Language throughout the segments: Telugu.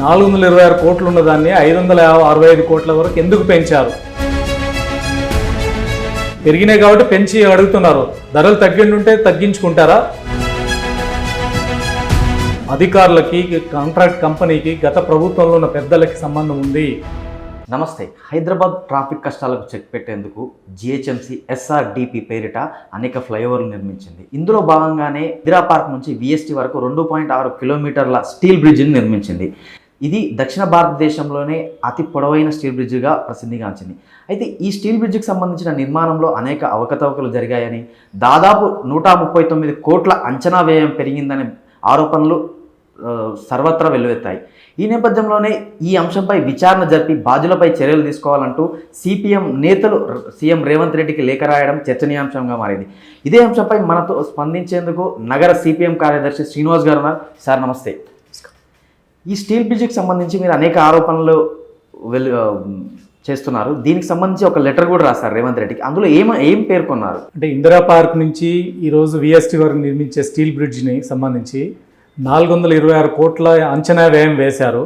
నాలుగు వందల ఇరవై ఆరు కోట్లు ఉన్నదాన్ని ఐదు వందల అరవై ఐదు కోట్ల వరకు ఎందుకు పెంచారు? పెరిగినాయి కాబట్టి పెంచి అడుగుతున్నారు. ధరలు తగ్గిండుంటే తగ్గించుకుంటారా? అధికారులకి కాంట్రాక్ట్ కంపెనీకి గత ప్రభుత్వంలో ఉన్న పెద్దలకి సంబంధం ఉంది. నమస్తే. హైదరాబాద్ ట్రాఫిక్ కష్టాలకు చెక్ పెట్టేందుకు జిహెచ్ఎంసి ఎస్ఆర్డిపి పేరిట అనేక ఫ్లైఓవర్లు నిర్మించింది. ఇందులో భాగంగానే ఇందిరా పార్క్ నుంచి విఎస్టీ వరకు రెండు పాయింట్ ఆరు కిలోమీటర్ల స్టీల్ బ్రిడ్జిని నిర్మించింది. ఇది దక్షిణ భారతదేశంలోనే అతి పొడవైన స్టీల్ బ్రిడ్జిగా ప్రసిద్ధిగాంచింది. అయితే ఈ స్టీల్ బ్రిడ్జికి సంబంధించిన నిర్మాణంలో అనేక అవకతవకలు జరిగాయని దాదాపు నూట ముప్పై తొమ్మిది కోట్ల అంచనా వ్యయం పెరిగిందనే ఆరోపణలు సర్వత్రా వెల్లువెత్తాయి. ఈ నేపథ్యంలోనే ఈ అంశంపై విచారణ జరిపి బాధ్యులపై చర్యలు తీసుకోవాలంటూ సిపిఎం నేతలు సీఎం రేవంత్ రెడ్డికి లేఖ రాయడం చర్చనీయాంశంగా మారింది. ఇదే అంశంపై మనతో స్పందించేందుకు నగర సిపిఎం కార్యదర్శి శ్రీనివాస్ గారు సార్ నమస్తే. ఈ స్టీల్ బ్రిడ్జికి సంబంధించి మీరు అనేక ఆరోపణలు వెలు చేస్తున్నారు. దీనికి సంబంధించి ఒక లెటర్ కూడా రాశారు రేవంత్ రెడ్డికి. అందులో ఏం ఏం పేర్కొన్నారు? అంటే ఇందిరా పార్క్ నుంచి ఈరోజు విఎస్టీ వరకు నిర్మించే స్టీల్ బ్రిడ్జ్ని సంబంధించి నాలుగు వందల ఇరవై ఆరు కోట్ల అంచనా వ్యయం వేశారు.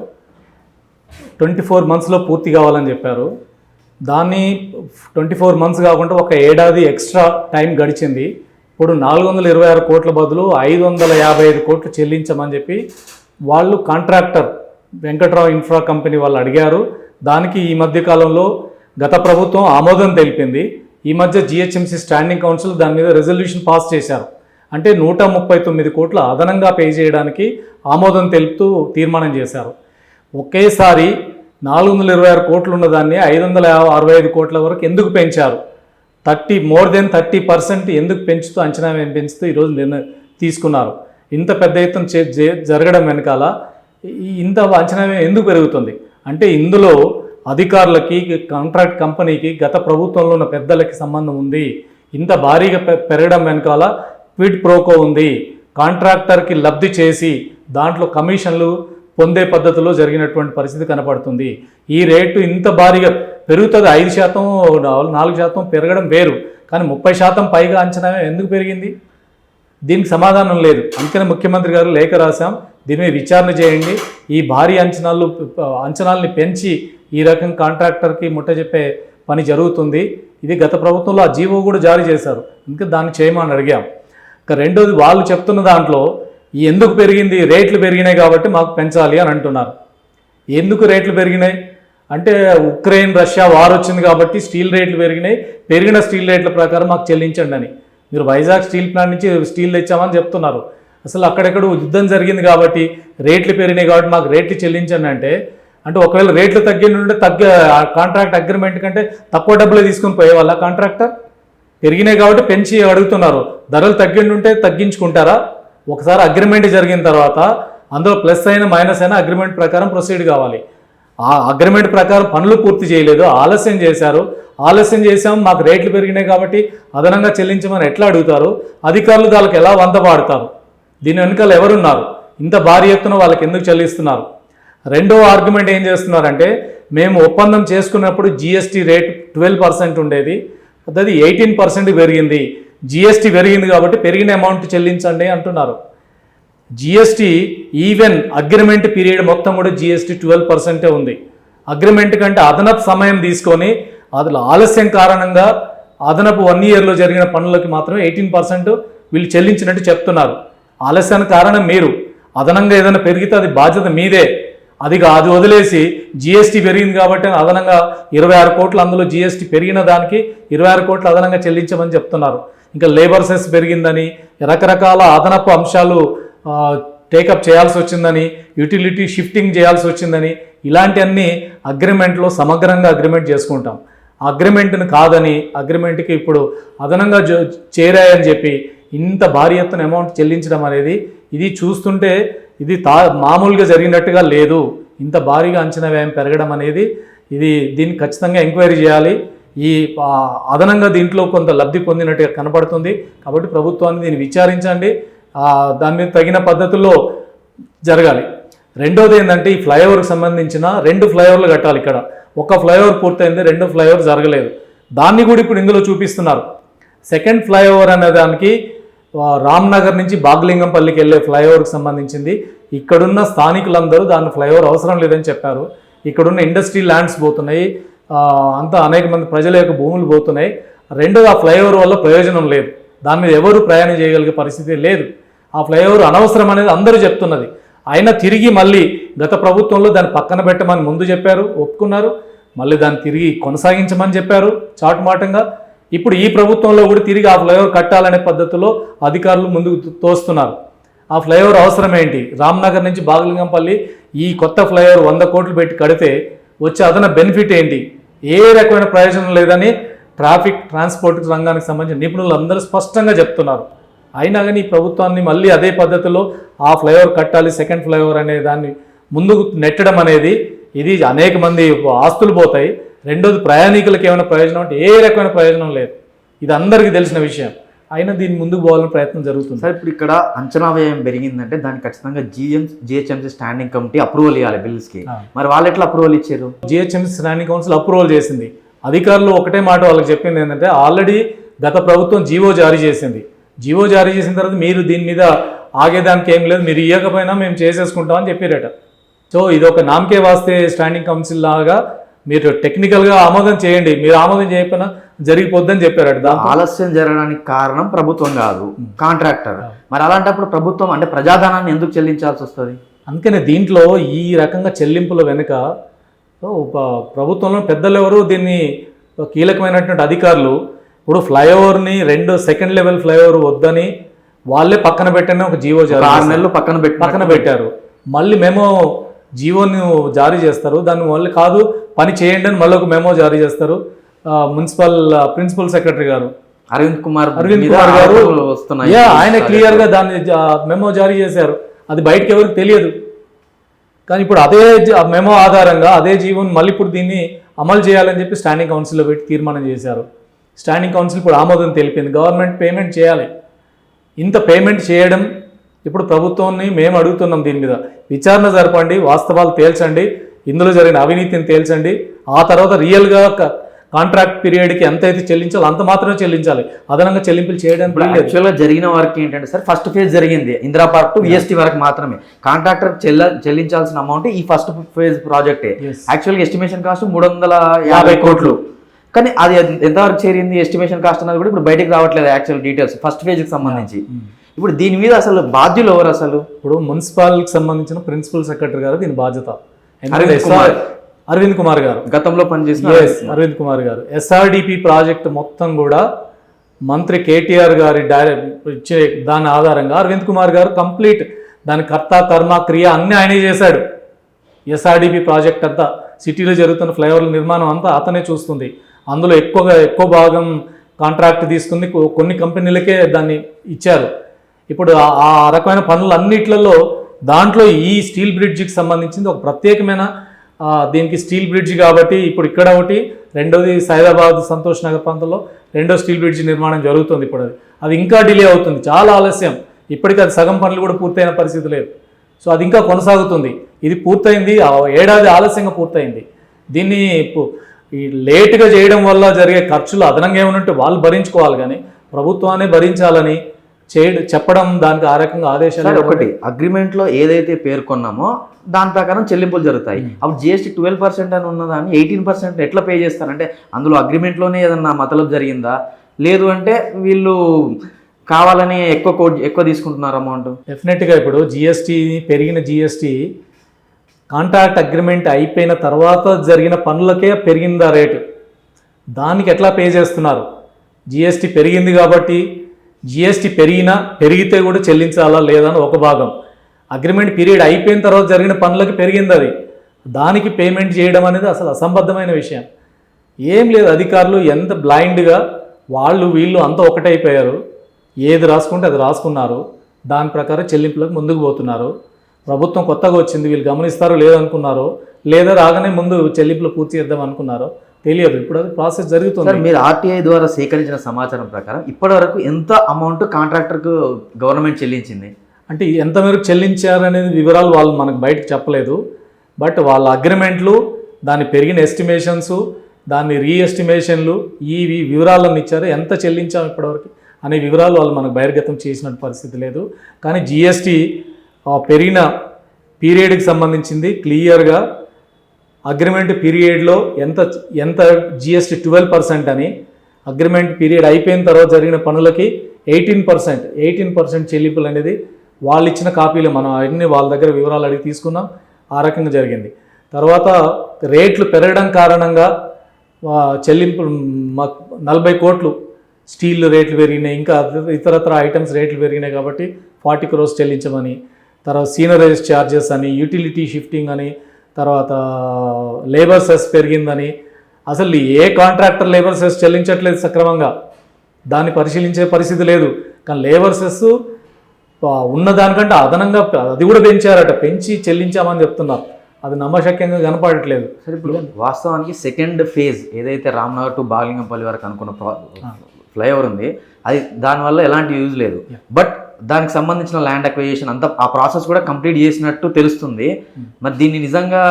ట్వంటీ ఫోర్ మంత్స్లో పూర్తి కావాలని చెప్పారు. దాన్ని ట్వంటీ ఫోర్ మంత్స్ కాకుండా ఒక ఏడాది ఎక్స్ట్రా టైం గడిచింది. ఇప్పుడు నాలుగు వందల ఇరవై ఆరు కోట్ల బదులు ఐదు వందల యాభై ఐదు కోట్లు చెల్లించమని చెప్పి వాళ్ళు కాంట్రాక్టర్ వెంకట్రావు ఇన్ఫ్రా కంపెనీ వాళ్ళు అడిగారు. దానికి ఈ మధ్య కాలంలో గత ప్రభుత్వం ఆమోదం తెలిపింది. ఈ మధ్య జిహెచ్ఎంసీ స్టాండింగ్ కౌన్సిల్ దాని మీద రెజల్యూషన్ పాస్ చేశారు. అంటే నూట ముప్పై తొమ్మిది కోట్లు అదనంగా పే చేయడానికి ఆమోదం తెలుపుతూ తీర్మానం చేశారు. ఒకేసారి నాలుగు వందల ఇరవై ఆరు కోట్లు ఉన్నదాన్ని ఐదు వందల అరవై ఐదు కోట్ల వరకు ఎందుకు పెంచారు? Thirty more than thirty percent ఎందుకు పెంచుతూ అంచనా పెంచుతూ ఈరోజు నిర్ణయం తీసుకున్నారు. ఇంత పెద్ద ఎత్తున చే- జరగడం వెనకాల ఇంత అంచనా ఎందుకు పెరుగుతుంది? అంటే ఇందులో అధికారులకి కాంట్రాక్ట్ కంపెనీకి గత ప్రభుత్వంలో ఉన్న పెద్దలకి సంబంధం ఉంది. ఇంత భారీగా పె- పెరగడం వెనకాల క్విడ్ ప్రోకో ఉంది. కాంట్రాక్టర్కి లబ్ధి చేసి దాంట్లో కమిషన్లు పొందే పద్ధతిలో జరిగినటువంటి పరిస్థితి కనపడుతుంది. ఈ రేటు ఇంత భారీగా పెరుగుతుంది. ఐదు శాతం నాలుగు శాతం పెరగడం వేరు. కానీ ముప్పై శాతం పైగా అంచనా ఎందుకు పెరిగింది? దీనికి సమాధానం లేదు. అందుకనే ముఖ్యమంత్రి గారు లేఖ రాశాం. దీని మీద విచారణ చేయండి. ఈ భారీ అంచనాలు అంచనాల్ని పెంచి ఈ రకం కాంట్రాక్టర్కి ముట్ట చెప్పే పని జరుగుతుంది. ఇది గత ప్రభుత్వంలో ఆ జీవో కూడా జారీ చేశారు. ఇంకా దాన్ని చేయమని అడిగాం. ఇక రెండోది వాళ్ళు చెప్తున్న దాంట్లో ఎందుకు పెరిగింది రేట్లు పెరిగినాయి కాబట్టి మాకు పెంచాలి అని అంటున్నారు. ఎందుకు రేట్లు పెరిగినాయి? అంటే ఉక్రెయిన్ రష్యా వార్ వచ్చింది కాబట్టి స్టీల్ రేట్లు పెరిగినాయి. పెరిగిన స్టీల్ రేట్ల ప్రకారం మాకు చెల్లించండి అని. మీరు వైజాగ్ స్టీల్ ప్లాంట్ నుంచి స్టీల్ తెచ్చామని చెప్తున్నారు. అసలు అక్కడెక్కడ యుద్ధం జరిగింది కాబట్టి రేట్లు పెరిగినాయి కాబట్టి మాకు రేట్లు చెల్లించండి అంటే అంటే ఒకవేళ రేట్లు తగ్గింటుంటే తగ్గ కాంట్రాక్ట్ అగ్రిమెంట్ కంటే తక్కువ డబ్బులు తీసుకుని పోయేవాళ్ళ కాంట్రాక్టర్ పెరిగినాయి కాబట్టి పెంచి అడుగుతున్నారు. ధరలు తగ్గిండుంటే తగ్గించుకుంటారా? ఒకసారి అగ్రిమెంట్ జరిగిన తర్వాత అందులో ప్లస్ అయిన మైనస్ అయినా అగ్రిమెంట్ ప్రకారం ప్రొసీడ్ కావాలి. ఆ అగ్రిమెంట్ ప్రకారం పనులు పూర్తి చేయలేదు ఆలస్యం చేశారు. ఆలస్యం చేసాం మాకు రేట్లు పెరిగినాయి కాబట్టి అదనంగా చెల్లించమని ఎట్లా అడుగుతారు? అధికారులు వాళ్ళకి ఎలా వంద పాడుతారు? దీని వెనుకలు ఎవరున్నారు? ఇంత భారీ ఎత్తున వాళ్ళకి ఎందుకు చెల్లిస్తున్నారు? రెండో ఆర్గ్యుమెంట్ ఏం చేస్తున్నారంటే మేము ఒప్పందం చేసుకున్నప్పుడు జిఎస్టీ రేట్ ట్వెల్వ్ పర్సెంట్ ఉండేది. అది ఎయిటీన్ పర్సెంట్ పెరిగింది. జిఎస్టీ పెరిగింది కాబట్టి పెరిగిన అమౌంట్ చెల్లించండి అంటున్నారు. జిఎస్టీ ఈవెన్ అగ్రిమెంట్ పీరియడ్ మొత్తం కూడా జిఎస్టీ ట్వెల్వ్ పర్సెంటే ఉంది. అగ్రిమెంట్ కంటే అదనపు సమయం తీసుకొని అదిలో ఆలస్యం కారణంగా అదనపు వన్ ఇయర్లో జరిగిన పనులకి మాత్రమే ఎయిటీన్ పర్సెంట్ వీళ్ళు చెల్లించినట్టు చెప్తున్నారు. ఆలస్యానికి కారణం మీరు. అదనంగా ఏదైనా పెరిగితే అది బాధ్యత మీదే. అది కాదు అది వదిలేసి జిఎస్టీ పెరిగింది కాబట్టి అదనంగా ఇరవై ఆరు కోట్లు అందులో జిఎస్టీ పెరిగిన దానికి ఇరవై ఆరు కోట్లు అదనంగా చెల్లించమని చెప్తున్నారు. ఇంకా లేబర్ సెస్ పెరిగిందని రకరకాల అదనపు అంశాలు టేకప్ చేయాల్సి వచ్చిందని యూటిలిటీ షిఫ్టింగ్ చేయాల్సి వచ్చిందని ఇలాంటివన్నీ అగ్రిమెంట్లో సమగ్రంగా అగ్రిమెంట్ చేసుకుంటాం. అగ్రిమెంట్ని కాదని అగ్రిమెంట్కి ఇప్పుడు అదనంగా జో చేరాయని చెప్పి ఇంత భారీ ఎత్తున అమౌంట్ చెల్లించడం అనేది ఇది చూస్తుంటే ఇది తా మామూలుగా జరిగినట్టుగా లేదు. ఇంత భారీగా అంచనా వ్యయం పెరగడం అనేది ఇది దీన్ని ఖచ్చితంగా ఎంక్వైరీ చేయాలి. ఈ అదనంగా దీంట్లో కొంత లబ్ధి పొందినట్టుగా కనపడుతుంది. కాబట్టి ప్రభుత్వాన్ని దీన్ని విచారించండి. దాని మీద తగిన పద్ధతుల్లో జరగాలి. రెండోది ఏంటంటే ఈ ఫ్లైఓవర్కి సంబంధించిన రెండు ఫ్లైఓవర్లు కట్టాలి ఇక్కడ. ఒక ఫ్లైఓవర్ పూర్తయింది రెండు ఫ్లైఓవర్ జరగలేదు. దాన్ని కూడా ఇప్పుడు ఇందులో చూపిస్తున్నారు. సెకండ్ ఫ్లైఓవర్ అనే దానికి రామ్నగర్ నుంచి బాగ్లింగంపల్లికి వెళ్ళే ఫ్లైఓవర్కి సంబంధించింది. ఇక్కడున్న స్థానికులందరూ దాని ఫ్లైఓవర్ అవసరం లేదని చెప్పారు. ఇక్కడున్న ఇండస్ట్రీ ల్యాండ్స్ పోతున్నాయి. అంతా అనేక మంది ప్రజల యొక్క భూములు పోతున్నాయి. రెండోది ఆ ఫ్లైఓవర్ వల్ల ప్రయోజనం లేదు. దాని మీద ఎవరు ప్రయాణం చేయగలిగే పరిస్థితి లేదు. ఆ ఫ్లైఓవర్ అనవసరం అనేది అందరూ చెప్తున్నది. అయినా తిరిగి మళ్ళీ గత ప్రభుత్వంలో దాన్ని పక్కన పెట్టమని ముందు చెప్పారు ఒప్పుకున్నారు. మళ్ళీ దాన్ని తిరిగి కొనసాగించమని చెప్పారు చాటుమాటంగా. ఇప్పుడు ఈ ప్రభుత్వంలో కూడా తిరిగి ఆ ఫ్లైఓవర్ కట్టాలనే పద్ధతిలో అధికారులు ముందుకు తోస్తున్నారు. ఆ ఫ్లైఓవర్ అవసరం ఏంటి? రామ్నగర్ నుంచి బాగలింగంపల్లి ఈ కొత్త ఫ్లైఓవర్ వంద కోట్లు పెట్టి కడితే వచ్చే అదన బెనిఫిట్ ఏంటి? ఏ రకమైన ప్రయోజనం లేదని ట్రాఫిక్ ట్రాన్స్పోర్ట్ రంగానికి సంబంధించిన నిపుణులు అందరూ స్పష్టంగా చెప్తున్నారు. అయినా కానీ ప్రభుత్వాన్ని మళ్ళీ అదే పద్ధతిలో ఆ ఫ్లైఓవర్ కట్టాలి సెకండ్ ఫ్లైఓవర్ అనే దాన్ని ముందుకు నెట్టడం అనేది ఇది అనేక మంది ఆస్తులు పోతాయి. రెండోది ప్రయాణికులకు ఏమైనా ప్రయోజనం అంటే ఏ రకమైన ప్రయోజనం లేదు. ఇది అందరికీ తెలిసిన విషయం. అయినా దీన్ని ముందుకు పోవాలని ప్రయత్నం జరుగుతుంది. సార్ ఇప్పుడు ఇక్కడ అంచనా వ్యయం పెరిగిందంటే దానికి ఖచ్చితంగా GM GHMC standing committee approval ఇవ్వాలి బిల్స్కి. మరి వాళ్ళు ఎట్లా అప్రూవల్ ఇచ్చారు? జిహెచ్ఎంసీ స్టాండింగ్ కౌన్సిల్ అప్రూవల్ చేసింది. అధికారులు ఒకటే మాట వాళ్ళకి చెప్పింది ఏంటంటే ఆల్రెడీ గత ప్రభుత్వం జీవో జారీ చేసింది. జీవో జారీ చేసిన తర్వాత మీరు దీని మీద ఆగేదానికి ఏం లేదు. మీరు ఇవ్వకపోయినా మేము చేసేసుకుంటామని చెప్పారట. సో ఇది ఒక నామకే వాస్తే స్టాండింగ్ కౌన్సిల్ లాగా మీరు టెక్నికల్గా ఆమోదం చేయండి. మీరు ఆమోదం చేయకపోయినా జరిగిపోద్దని చెప్పారట ఆలస్యం జరగడానికి కారణం ప్రభుత్వం కాదు కాంట్రాక్టర్. మరి అలాంటప్పుడు ప్రభుత్వం అంటే ప్రజాధనాన్ని ఎందుకు చెల్లించాల్సి వస్తుంది? అందుకనే దీంట్లో ఈ రకంగా చెల్లింపుల వెనుక సో ప్రభుత్వంలో పెద్దలు ఎవరు దీన్ని కీలకమైనటువంటి అధికారులు. ఇప్పుడు ఫ్లైఓవర్ని రెండు సెకండ్ లెవెల్ ఫ్లైఓవర్ వద్దని వాళ్ళే పక్కన పెట్టని ఒక జీవో ఆరు. నెలలు పక్కన పెట్టి పక్కన పెట్టారు. మళ్ళీ మెమో జీవోని జారీ చేస్తారు. దాన్ని మళ్ళీ కాదు పని చేయండి అని మళ్ళీ ఒక మెమో జారీ చేస్తారు. మున్సిపల్ ప్రిన్సిపల్ సెక్రటరీ గారు. అరవింద్ కుమార్ అరవింద్ కుమార్ గారు వస్తున్నాయి. ఆయన క్లియర్గా దాన్ని మెమో జారీ చేశారు. అది బయటకు ఎవరికి తెలియదు. కానీ ఇప్పుడు అదే మెమో ఆధారంగా అదే జీవన్ మళ్ళీ ఇప్పుడు దీన్ని అమలు చేయాలని చెప్పి స్టాండింగ్ కౌన్సిల్లో పెట్టి తీర్మానం చేశారు. స్టాండింగ్ కౌన్సిల్ ఇప్పుడు ఆమోదం తెలిపింది. గవర్నమెంట్ పేమెంట్ చేయాలి. ఇంత పేమెంట్ చేయడం ఇప్పుడు ప్రభుత్వాన్ని మేము అడుగుతున్నాం దీని మీద. విచారణ జరపండి వాస్తవాలు తేల్చండి ఇందులో జరిగిన అవినీతిని తేల్చండి ఆ తర్వాత రియల్గా కాంట్రాక్ట్ పీరియడ్కి ఎంత అయితే చెల్లించాలో అంత మాత్రమే చెల్లించాలి. అదనంగా చెల్లింపులు చేయడానికి యాక్చువల్గా జరిగిన వర్క్ ఏంటంటే సార్ ఫస్ట్ ఫేజ్ జరిగింది. ఇందిరా పార్క్ టు విఎస్టీ వరకు మాత్రమే. కాంట్రాక్టర్ చెల్ల చెల్లించాల్సిన అమౌంట్ ఈ ఫస్ట్ ఫేజ్ ప్రాజెక్టే. యాక్చువల్గా ఎస్టిమేషన్ కాస్ట్ మూడు వందల యాభై కోట్లు. కానీ అది ఎంతవరకు చేరింది ఎస్టిమేషన్ కాస్ట్ అన్నది కూడా ఇప్పుడు బయటికి రావట్లేదు యాక్చువల్ డీటెయిల్స్ ఫస్ట్ ఫేజ్కి సంబంధించి. ఇప్పుడు దీని మీద అసలు బాధ్యులు ఎవరు అసలు? ఇప్పుడు మున్సిపాల్కి సంబంధించిన ప్రిన్సిపల్ సెక్రటరీ గారు దీని బాధ్యత. అరవింద్ కుమార్. గారు. గతంలో పనిచేసిన అరవింద్ కుమార్. గారు. ఎస్ఆర్డిపి ప్రాజెక్ట్ మొత్తం కూడా మంత్రి కేటీఆర్ గారి డైరెక్ట్ ఇచ్చే దాని ఆధారంగా అరవింద్ కుమార్ గారు కంప్లీట్ దాని కర్త కర్మ క్రియ అన్ని ఆయనే చేశాడు. ఎస్ఆర్డిపి ప్రాజెక్ట్ అంతా సిటీలో జరుగుతున్న ఫ్లైఓవర్ల నిర్మాణం అంతా అతనే చూస్తుంది. అందులో ఎక్కువగా ఎక్కువ భాగం కాంట్రాక్ట్ తీసుకుంది కొన్ని కంపెనీలకే దాన్ని ఇచ్చారు. ఇప్పుడు ఆ- రకమైన పనులు అన్నిట్లలో దాంట్లో ఈ స్టీల్ బ్రిడ్జికి సంబంధించింది ఒక ప్రత్యేకమైన దీనికి స్టీల్ బ్రిడ్జ్ కాబట్టి ఇప్పుడు ఇక్కడ ఒకటి రెండోది సైదాబాద్ సంతోష్ నగర్ ప్రాంతంలో రెండో స్టీల్ బ్రిడ్జ్ నిర్మాణం జరుగుతుంది ఇప్పుడు అది. అది ఇంకా డిలే అవుతుంది చాలా ఆలస్యం. ఇప్పటికీ అది సగం పనులు కూడా పూర్తయిన పరిస్థితి లేదు. సో అది ఇంకా కొనసాగుతుంది. ఇది పూర్తయింది ఏడాది ఆలస్యంగా పూర్తయింది. దీన్ని ఈ లేటుగా చేయడం వల్ల జరిగే ఖర్చులు అదనంగా ఏమన్నట్టు వాళ్ళు భరించుకోవాలి కానీ ప్రభుత్వాన్ని భరించాలని చేయడం చెప్పడం దానికి ఆ రకంగా ఆదేశాలు ఒకటి అగ్రిమెంట్లో ఏదైతే పేర్కొన్నామో దాని ప్రకారం చెల్లింపులు జరుగుతాయి. అప్పుడు జిఎస్టీ ట్వెల్వ్ పర్సెంట్ అని ఉన్నదాన్ని ఎయిటీన్ పర్సెంట్ ఎట్లా పే చేస్తారంటే అందులో అగ్రిమెంట్లోనే ఏదన్నా మతలబ్ జరిగిందా? లేదు అంటే వీళ్ళు కావాలని ఎక్కువ కోట్ ఎక్కువ తీసుకుంటున్నారు అమౌంట్ డెఫినెట్గా ఇప్పుడు జిఎస్టీ పెరిగిన జిఎస్టీ కాంట్రాక్ట్ అగ్రిమెంట్ అయిపోయిన తర్వాత జరిగిన పనులకే పెరిగిందా రేటు? దానికి ఎట్లా పే చేస్తున్నారు? జిఎస్టీ పెరిగింది కాబట్టి జిఎస్టీ పెరిగినా పెరిగితే కూడా చెల్లించాలా లేదా అని ఒక భాగం. అగ్రిమెంట్ పీరియడ్ అయిపోయిన తర్వాత జరిగిన పనులకి పెరిగింది అది. దానికి పేమెంట్ చేయడం అనేది అసలు అసంబద్ధమైన విషయం. ఏం లేదు అధికారులు ఎంత బ్లైండ్గా వాళ్ళు వీళ్ళు అంతా ఒకటైపోయారు. ఏది రాసుకుంటే అది రాసుకున్నారు. దాని ప్రకారం చెల్లింపులకు ముందుకు పోతున్నారు. ప్రభుత్వం కొత్తగా వచ్చింది వీళ్ళు గమనిస్తారో లేదనుకున్నారో లేదా రాగానే ముందు చెల్లింపులు పూర్తి చేద్దాం అనుకున్నారో తెలియదు. ఇప్పుడు అది ప్రాసెస్ జరుగుతుంది. మీరు ఆర్టీఐ ద్వారా సేకరించిన సమాచారం ప్రకారం ఇప్పటి వరకు ఎంత అమౌంట్ కాంట్రాక్టర్కు గవర్నమెంట్ చెల్లించింది? అంటే ఎంత మేరకు చెల్లించారనేది వివరాలు వాళ్ళు మనకు బయటకు చెప్పలేదు. బట్ వాళ్ళ అగ్రిమెంట్లు దాని పెరిగిన ఎస్టిమేషన్స్ దాని రీఎస్టిమేషన్లు ఈ వి- వివరాలను ఇచ్చారు. ఎంత చెల్లించాం ఇప్పటివరకు అనే వివరాలు వాళ్ళు మనకు బహిర్గతం చేసిన పరిస్థితి లేదు. కానీ జిఎస్టీ పెరిగిన పీరియడ్కి సంబంధించింది క్లియర్గా అగ్రిమెంట్ పీరియడ్లో ఎంత ఎంత జిఎస్టీ ట్వెల్వ్ పర్సెంట్ అని అగ్రిమెంట్ పీరియడ్ అయిపోయిన తర్వాత జరిగిన పనులకి ఎయిటీన్ పర్సెంట్ ఎయిటీన్ పర్సెంట్ చెల్లింపులు అనేది వాళ్ళు ఇచ్చిన కాపీలు మనం అన్ని వాళ్ళ దగ్గర వివరాలు అడిగి తీసుకున్నాం ఆ రకంగా జరిగింది. తర్వాత రేట్లు పెరగడం కారణంగా చెల్లింపులు నలభై కోట్లు స్టీల్ రేట్లు పెరిగినాయి ఇంకా ఇతరత్ర ఐటమ్స్ రేట్లు పెరిగినాయి కాబట్టి ఫార్టీ క్రోర్స్ చెల్లించమని తర్వాత సీనరైజ్ ఛార్జెస్ అని యూటిలిటీ షిఫ్టింగ్ అని తర్వాత లేబర్ సెస్ పెరిగిందని. అసలు ఏ కాంట్రాక్టర్ లేబర్ సెస్ చెల్లించట్లేదు సక్రమంగా. దాన్ని పరిశీలించే పరిస్థితి లేదు. కానీ లేబర్ సెస్ ఉన్న దానికంటే అదనంగా అది కూడా పెంచారట. పెంచి చెల్లించామని చెప్తున్నారు. అది నమ్మశక్యంగా కనపడట్లేదు. సరే ఇప్పుడు వాస్తవానికి సెకండ్ ఫేజ్ ఏదైతే రామ్నగర్ టు బాలింగంపల్లి వరకు అనుకున్న ఫ్లైఓవర్ ఉంది అది దానివల్ల ఎలాంటి యూజ్ లేదు. బట్ దానికి సంబంధించిన ల్యాండ్ అక్విజిషన్ అంతా ఆ ప్రాసెస్ కూడా కంప్లీట్ చేసినట్టు తెలుస్తుంది. మరి దీన్ని నిజంగా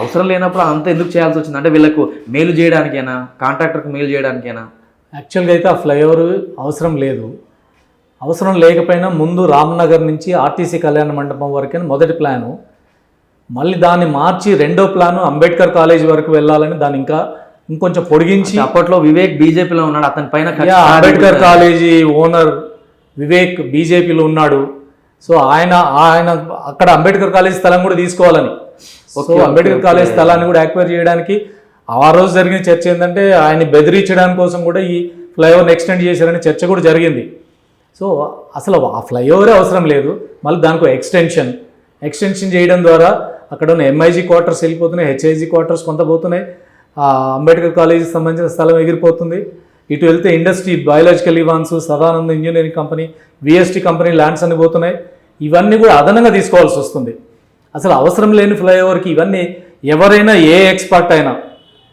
అవసరం లేనప్పుడు అంతా ఎందుకు చేయాల్సి వచ్చింది? అంటే వీళ్ళకు మేలు చేయడానికేనా కాంట్రాక్టర్కి మేలు చేయడానికేనా? యాక్చువల్గా అయితే ఆ ఫ్లైఓవర్ అవసరం లేదు. అవసరం లేకపోయినా ముందు రామ్నగర్ నుంచి ఆర్టీసీ కళ్యాణ మండపం వరకే మొదటి ప్లాను మళ్ళీ దాన్ని మార్చి రెండో ప్లాను అంబేద్కర్ కాలేజ్ వరకు వెళ్ళాలని దాన్ని ఇంకా ఇంకొంచెం పొడిగించి అప్పట్లో వివేక్ బీజేపీలో ఉన్నాడు. అతని పైన అంబేద్కర్ కాలేజీ ఓనర్ వివేక్ బీజేపీలో ఉన్నాడు. సో ఆయన ఆయన అక్కడ అంబేద్కర్ కాలేజ్ స్థలం కూడా తీసుకోవాలని. సో అంబేద్కర్ కాలేజ్ స్థలాన్ని కూడా యాక్వైర్ చేయడానికి ఆ రోజు జరిగిన చర్చ ఏంటంటే ఆయన బెదిరించడానికి కోసం కూడా ఈ ఫ్లైఓవర్ని ఎక్స్టెండ్ చేశారని చర్చ కూడా జరిగింది. సో అసలు ఆ ఫ్లైఓవరే అవసరం లేదు. మళ్ళీ దానికి ఎక్స్టెన్షన్. ఎక్స్టెన్షన్ చేయడం ద్వారా అక్కడ ఉన్న ఎంఐజీ క్వార్టర్స్ వెళ్ళిపోతున్నాయి హెచ్ఐజీ క్వార్టర్స్ కొంత పోతున్నాయి. అంబేద్కర్ కాలేజీకి సంబంధించిన స్థలం ఎగిరిపోతుంది. ఇటు వెళ్తే industry biological Evans Sadananda engineering company VST company lands అన్ని పోతున్నాయి. ఇవన్నీ కూడా అదనంగా తీసుకోవాల్సి వస్తుంది. అసలు అవసరం లేని ఫ్లైఓవర్కి ఇవన్నీ ఎవరైనా ఏ ఎక్స్పర్ట్ అయినా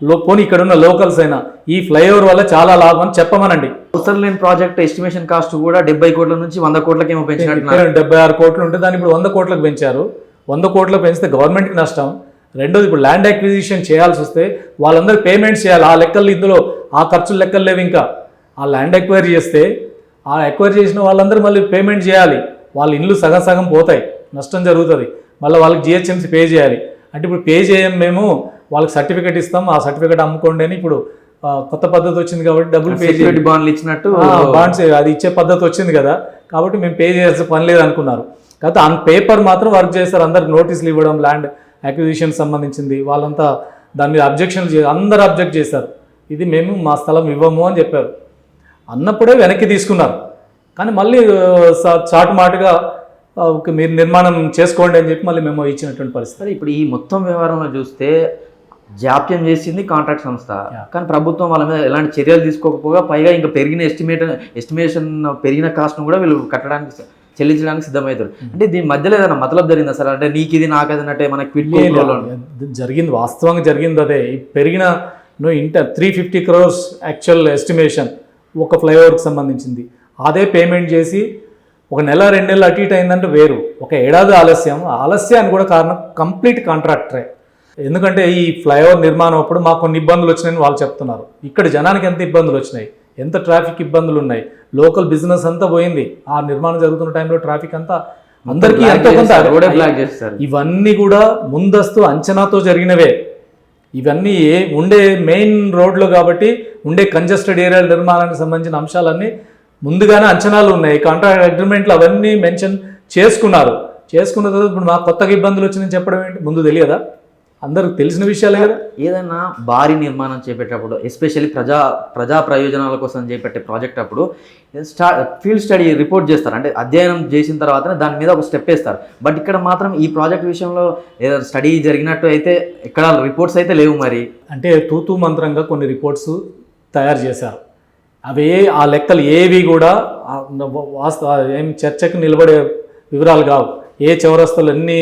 లో పోనీ ఇక్కడ ఉన్న లోకల్స్ అయినా ఈ ఫ్లైఓవర్ వల్ల చాలా లాభం అని చెప్పమనండి. అవసరం లేని ప్రాజెక్ట్ ఎస్టిమేషన్ కాస్ట్ కూడా డెబ్బై కోట్ల నుంచి వంద కోట్లకేమో పెంచినట్టు ఇక్కడ డెబ్బై ఆరు కోట్లు ఉంటే దాన్ని ఇప్పుడు వంద కోట్లకు పెంచారు. వంద కోట్లకు పెంచితే గవర్నమెంట్కి నష్టం. రెండోది ఇప్పుడు ల్యాండ్ అక్విజిషన్ చేయాల్సి వస్తే వాళ్ళందరూ పేమెంట్స్ చేయాలి. ఆ లెక్కలు ఇందులో ఆ ఖర్చులు లెక్కలు లేవు ఇంకా. ఆ ల్యాండ్ ఎక్వైర్ చేస్తే ఆ ఎక్వైర్ చేసిన వాళ్ళందరూ మళ్ళీ పేమెంట్ చేయాలి. వాళ్ళ ఇల్లు సగం సగం పోతాయి. నష్టం జరుగుతుంది. మళ్ళీ వాళ్ళకి జిహెచ్ఎంసీ పే చేయాలి. అంటే ఇప్పుడు పే చేయం మేము వాళ్ళకి సర్టిఫికేట్ ఇస్తాం. ఆ సర్టిఫికేట్ అమ్ముకోండి అని ఇప్పుడు ఆ, కొత్త పద్ధతి వచ్చింది కాబట్టి డబ్బులు పే చేయాలి. సెక్యూరిటీ బాండ్లు ఇచ్చినట్టు బాండ్స్ అది ఇచ్చే పద్ధతి వచ్చింది కదా. కాబట్టి మేము పే చేయాల్సిన పని లేదు అనుకున్నారు కాకపోతే ఆన్ పేపర్ మాత్రం వర్క్ చేస్తారు. అందరికి నోటీసులు ఇవ్వడం ల్యాండ్ అక్విజిషన్ సంబంధించింది. వాళ్ళంతా దాని మీద అబ్జెక్షన్లు చే అందరు అబ్జెక్ట్ చేశారు. ఇది మేము మా స్థలం ఇవ్వము అని చెప్పారు. అన్నప్పుడే వెనక్కి తీసుకున్నారు. కానీ మళ్ళీ చాటు మాటుగా మీరు నిర్మాణం చేసుకోండి అని చెప్పి మళ్ళీ మేము ఇచ్చినటువంటి పరిస్థితి. ఇప్పుడు ఈ మొత్తం వ్యవహారంలో చూస్తే జాప్యం చేసింది కాంట్రాక్ట్ సంస్థ. కానీ ప్రభుత్వం వాళ్ళ మీద ఎలాంటి చర్యలు తీసుకోకపోగా పైగా ఇంకా పెరిగిన ఎస్టిమేట్ ఎస్టిమేషన్ పెరిగిన కాస్ట్ను కూడా వీళ్ళు కట్టడానికి చెల్లించడానికి సిద్ధమవుతారు అంటే దీని మధ్యలో ఏదైనా మతలబ్ జరిగిందా సార్? అంటే నీకు ఇది నాకు అది అన్నట్టే మనకి. జరిగింది వాస్తవంగా జరిగింది అదే. పెరిగిన no inter three fifty crores actual estimation ఒక ఫ్లైఓవర్కి సంబంధించింది. అదే పేమెంట్ చేసి ఒక నెల రెండు నెలలు అటు ఇటు అయిందంటే వేరు. ఒక ఏడాది ఆలస్యం. ఆలస్యానికి కూడా కారణం కంప్లీట్ కాంట్రాక్టరే ఎందుకంటే ఈ ఫ్లైఓవర్ నిర్మాణం అప్పుడు మాకు కొన్ని ఇబ్బందులు వచ్చినాయని వాళ్ళు చెప్తున్నారు. ఇక్కడ జనానికి ఎంత ఇబ్బందులు వచ్చినాయి? ఎంత ట్రాఫిక్ ఇబ్బందులు ఉన్నాయి. లోకల్ బిజినెస్ అంతా పోయింది. ఆ నిర్మాణం జరుగుతున్న టైంలో ట్రాఫిక్ అంతా అందరికీ ఎంతో కొంత రోడే బ్లాక్ చేస్తారు. ఇవన్నీ కూడా ముందస్తు అంచనాతో జరిగినవే. ఇవన్నీ ఉండే మెయిన్ రోడ్లు కాబట్టి ఉండే కంజెస్టెడ్ ఏరియా నిర్మాణానికి సంబంధించిన అంశాలన్నీ ముందుగానే అంచనాలు ఉన్నాయి. కాంట్రాక్ట్ అగ్రిమెంట్లు అవన్నీ మెన్షన్ చేసుకున్నారు. చేసుకున్న తర్వాత ఇప్పుడు మాకు కొత్తగా ఇబ్బందులు వచ్చినాయని చెప్పడం ఏంటి? ముందు తెలియదా? అందరికి తెలిసిన విషయాలే కదా. ఏదైనా భారీ నిర్మాణం చేపట్టేటప్పుడు ఎస్పెషల్లీ ప్రజా ప్రజా ప్రయోజనాల కోసం చేపట్టే ప్రాజెక్ట్ అప్పుడు స్టా ఫీల్డ్ స్టడీ రిపోర్ట్ చేస్తారు. అంటే అధ్యయనం చేసిన తర్వాతనే దాని మీద ఒక స్టెప్ వేస్తారు. బట్ ఇక్కడ మాత్రం ఈ ప్రాజెక్ట్ విషయంలో ఏదో స్టడీ జరిగినట్టు అయితే ఇక్కడ రిపోర్ట్స్ అయితే లేవు మరి. అంటే తూతూ మంత్రంగా కొన్ని రిపోర్ట్స్ తయారు చేశారు. అవి ఆ లెక్కలు ఏవి కూడా ఆ వాస్తవ ఏం చర్చకు నిలబడే వివరాలు కావు. ఏ చౌరస్తలు ఎన్ని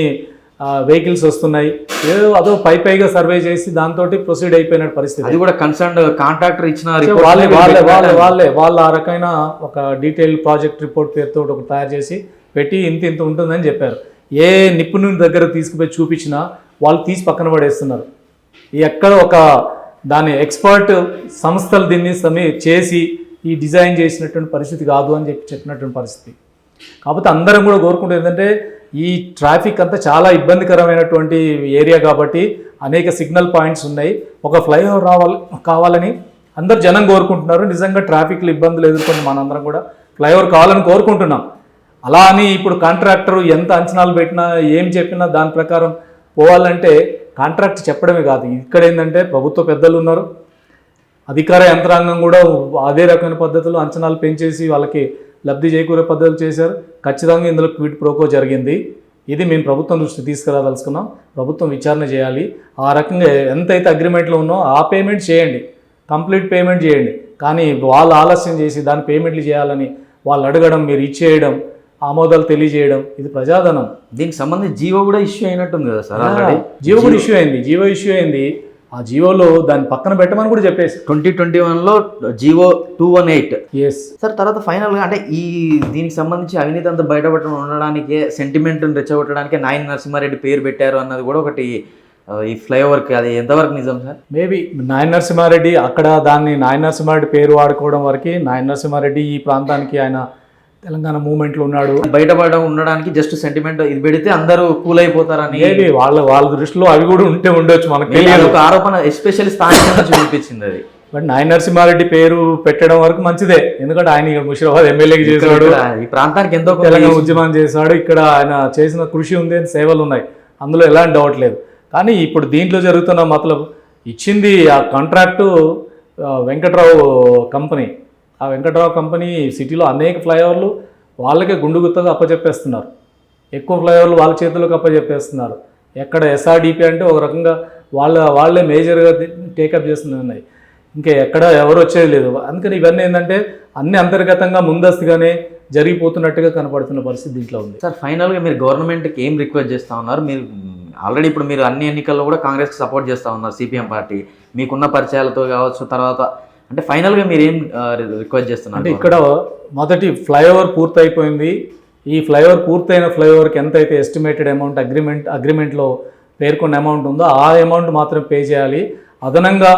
వెహికల్స్ వస్తున్నాయి. ఏదో అదో పై పైగా సర్వే చేసి దాంతో ప్రొసీడ్ అయిపోయిన పరిస్థితి. అది కూడా కన్సర్న్ కాంట్రాక్టర్ ఇచ్చిన వాళ్ళే వాళ్ళే వీళ్ళు. వాళ్ళే వాళ్ళు ఆ రకమైన ఒక డీటెయిల్ ప్రాజెక్ట్ రిపోర్ట్ పేరుతో ఒకటి తయారు చేసి పెట్టి ఇంత ఇంత ఉంటుందని చెప్పారు. ఏ నిపుణుని దగ్గర తీసుకుపోయి చూపించినా వాళ్ళు తీసి పక్కన పడేస్తున్నారు. ఎక్కడ ఒక దాని ఎక్స్పర్ట్ సంస్థలు దీన్ని సమీ చేసి ఈ డిజైన్ చేసినటువంటి పరిస్థితి కాదు అని చెప్పి చెప్పినటువంటి పరిస్థితి. కాకపోతే అందరం కూడా కోరుకుంటే ఏంటంటే ఈ ట్రాఫిక్ అంతా చాలా ఇబ్బందికరమైనటువంటి ఏరియా కాబట్టి అనేక సిగ్నల్ పాయింట్స్ ఉన్నాయి. ఒక ఫ్లైఓవర్ రావాలి కావాలని అందరు జనం కోరుకుంటున్నారు. నిజంగా ట్రాఫిక్లు ఇబ్బందులు ఎదుర్కొని మనందరం కూడా. ఫ్లైఓవర్ కావాలని కోరుకుంటున్నాం. అలా అని ఇప్పుడు కాంట్రాక్టర్ ఎంత అంచనాలు పెట్టినా ఏం చెప్పినా దాని ప్రకారం పోవాలంటే కాంట్రాక్ట్ చెప్పడమే కాదు. ఇక్కడ ఏంటంటే ప్రభుత్వ పెద్దలు ఉన్నారు. అధికార యంత్రాంగం కూడా అదే రకమైన పద్ధతులు అంచనాలు పెంచేసి వాళ్ళకి లబ్ధి చేకూరే పద్ధతులు చేశారు. ఖచ్చితంగా ఇందులో క్విట్ ప్రోకో జరిగింది. ఇది మేము ప్రభుత్వం దృష్టి తీసుకురాదలుచుకున్నాం. ప్రభుత్వం విచారణ చేయాలి. ఆ రకంగా ఎంతైతే అగ్రిమెంట్లో ఉన్నో ఆ పేమెంట్ చేయండి. కంప్లీట్ పేమెంట్ చేయండి. కానీ వాళ్ళు ఆలస్యం చేసి దాని పేమెంట్లు చేయాలని వాళ్ళు అడగడం మీరు ఇచ్చేయడం ఆమోదాలు తెలియజేయడం ఇది ప్రజాధనం. దీనికి సంబంధించి జీవో కూడా ఇష్యూ అయినట్టుంది కదా సార్ జియో కూడా ఇష్యూ అయింది. జియో ఇష్యూ అయింది. ఆ జియోలో దాన్ని పక్కన పెట్టమని కూడా చెప్పేసి. ట్వంటీ ట్వంటీ వన్లో GO two one eight. Yes sir తర్వాత ఫైనల్గా అంటే ఈ దీనికి సంబంధించి అవినీతి అంతా బయటపడడం ఉండడానికే సెంటిమెంట్ రెచ్చగొట్టడానికే నాయన నరసింహారెడ్డి పేరు పెట్టారు అన్నది కూడా ఒకటి ఈ ఫ్లైఓవర్కి అది ఎంతవరకు నిజం సార్? మేబీ నాయన నరసింహారెడ్డి అక్కడ దాన్ని నాయన నరసింహారెడ్డి పేరు వాడుకోవడం వరకు నాయన నరసింహారెడ్డి ఈ ప్రాంతానికి ఆయన తెలంగాణ మూమెంట్లో ఉన్నాడు. బయటపడడం ఉండడానికి జస్ట్ సెంటిమెంట్ ఇది పెడితే అందరూ కూల్ అయిపోతారని వాళ్ళ వాళ్ళ దృష్టిలో అవి కూడా ఉంటే ఉండొచ్చు మనకు అదొక ఆరోపణ ఎస్పెషల్లీ స్థానిక నుంచి వినిపించింది అది. బట్ నాయన నరసింహారెడ్డి పేరు పెట్టడం వరకు మంచిదే. ఎందుకంటే ఆయన ముషిరాబాద్ ఎమ్మెల్యేకి చేసాడు ఇక్కడ ఈ ప్రాంతానికి ఎంతో తెలంగాణ ఉద్యమం చేశాడు. ఇక్కడ ఆయన చేసిన కృషి ఉంది సేవలు ఉన్నాయి. అందులో ఎలాంటి డౌట్ లేదు. కానీ ఇప్పుడు దీంట్లో జరుగుతున్న మతలబ్ ఇచ్చింది ఆ కాంట్రాక్టు వెంకట్రావు కంపెనీ ఆ వెంకట్రావు కంపెనీ సిటీలో అనేక ఫ్లైఓవర్లు వాళ్ళకే గుండు గుత్తగా అప్పచెప్పేస్తున్నారు ఎక్కువ ఫ్లైఓవర్లు వాళ్ళ చేతులకు అప్పచెప్పేస్తున్నారు ఎక్కడ ఎస్ఆర్డిపి అంటే ఒక రకంగా వాళ్ళ వాళ్ళే మేజర్గా టేకప్ చేస్తున్నాయి ఇంకా ఎక్కడ ఎవరు వచ్చేది లేదు. అందుకని ఇవన్నీ ఏంటంటే అన్ని అంతర్గతంగా ముందస్తుగానే జరిగిపోతున్నట్టుగా కనపడుతున్న పరిస్థితి దీంట్లో ఉంది. సార్ ఫైనల్గా మీరు గవర్నమెంట్కి ఏం రిక్వెస్ట్ చేస్తూ ఉన్నారు? మీరు ఆల్రెడీ ఇప్పుడు మీరు అన్ని ఎన్నికల్లో కూడా కాంగ్రెస్కి సపోర్ట్ చేస్తూ ఉన్నారు సిపిఎం పార్టీ. మీకున్న పరిచయాలతో కావచ్చు తర్వాత అంటే ఫైనల్గా మీరు ఏం రిక్వెస్ట్ చేస్తున్నారు? అంటే ఇక్కడ మొదటి ఫ్లైఓవర్ పూర్తయిపోయింది. ఈ ఫ్లైఓవర్ పూర్తయిన ఫ్లైఓవర్కి ఎంత అయితే ఎస్టిమేటెడ్ అమౌంట్ అగ్రిమెంట్ అగ్రిమెంట్లో పేర్కొన్న అమౌంట్ ఉందో ఆ అమౌంట్ మాత్రం పే చేయాలి. అదనంగా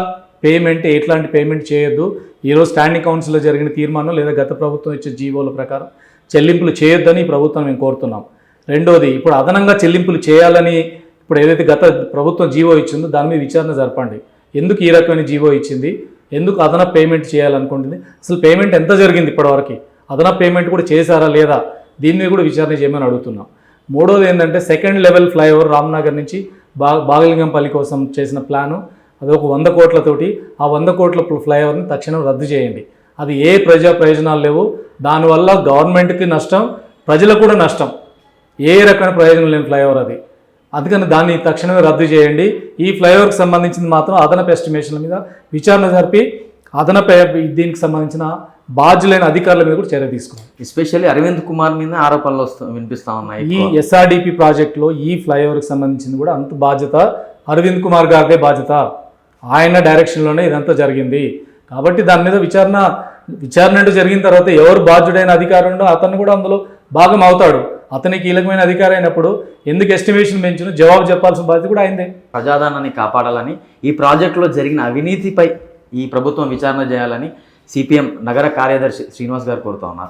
పేమెంట్ ఎట్లాంటి పేమెంట్ చేయొద్దు. ఈరోజు స్టాండింగ్ కౌన్సిల్లో జరిగిన తీర్మానం లేదా గత ప్రభుత్వం ఇచ్చే జీవోల ప్రకారం చెల్లింపులు చేయొద్దని ఈ ప్రభుత్వం మేము కోరుతున్నాం. రెండోది ఇప్పుడు అదనంగా చెల్లింపులు చేయాలని ఇప్పుడు ఏదైతే గత ప్రభుత్వం జీవో ఇచ్చిందో దాని మీద విచారణ జరపండి. ఎందుకు ఈ రకమైన జీవో ఇచ్చింది? ఎందుకు అదనపు పేమెంట్ చేయాలనుకుంటుంది? అసలు పేమెంట్ ఎంత జరిగింది ఇప్పటివరకు? అదనపు పేమెంట్ కూడా చేశారా లేదా? దీని మీద కూడా విచారణ చేయమని అడుగుతున్నాం. మూడోది ఏంటంటే సెకండ్ లెవెల్ ఫ్లైఓవర్ రామ్నగర్ నుంచి బా బాగలింగంపల్లి కోసం చేసిన ప్లాను అది ఒక వంద కోట్లతోటి ఆ వంద కోట్ల ఫ్లైఓవర్ని తక్షణం రద్దు చేయండి. అది ఏ ప్రజా ప్రయోజనాలు లేవు. దానివల్ల గవర్నమెంట్కి నష్టం ప్రజలకు కూడా నష్టం. ఏ రకమైన ప్రయోజనం లేని ఫ్లైఓవర్ అది. అందుకని దాన్ని తక్షణమే రద్దు చేయండి. ఈ ఫ్లైఓవర్కి సంబంధించింది మాత్రం అదనపు ఎస్టిమేషన్ల మీద విచారణ జరిపి అదనపు దీనికి సంబంధించిన బాధ్యులైన అధికారుల మీద కూడా చర్య తీసుకున్నాం ఎస్పెషల్లీ అరవింద్ కుమార్ మీద ఆరోపణలు వస్తూ వినిపిస్తా ఉన్నాయి ఈ. ఎస్ఆర్డిపి ప్రాజెక్టులో ఈ ఫ్లైఓవర్కి సంబంధించింది కూడా అంత బాధ్యత అరవింద్ కుమార్ గారిదే బాధ్యత. ఆయన డైరెక్షన్లోనే ఇదంతా జరిగింది. కాబట్టి దాని మీద విచారణ విచారణ అంటూ జరిగిన తర్వాత ఎవరు బాధ్యుడైన అధికారి ఉండో అతను కూడా అందులో భాగం అవుతాడు. అతని కీలకమైన అధికారి అయినప్పుడు ఎందుకు ఎస్టిమేషన్ పెంచిన? జవాబు చెప్పాల్సిన బాధ్యత కూడా అయిందే ప్రజాదానాన్ని కాపాడాలని ఈ ప్రాజెక్టులో జరిగిన అవినీతిపై ఈ ప్రభుత్వం విచారణ చేయాలని సిపిఎం నగర కార్యదర్శి శ్రీనివాస్ గారు కోరుతా ఉన్నారు.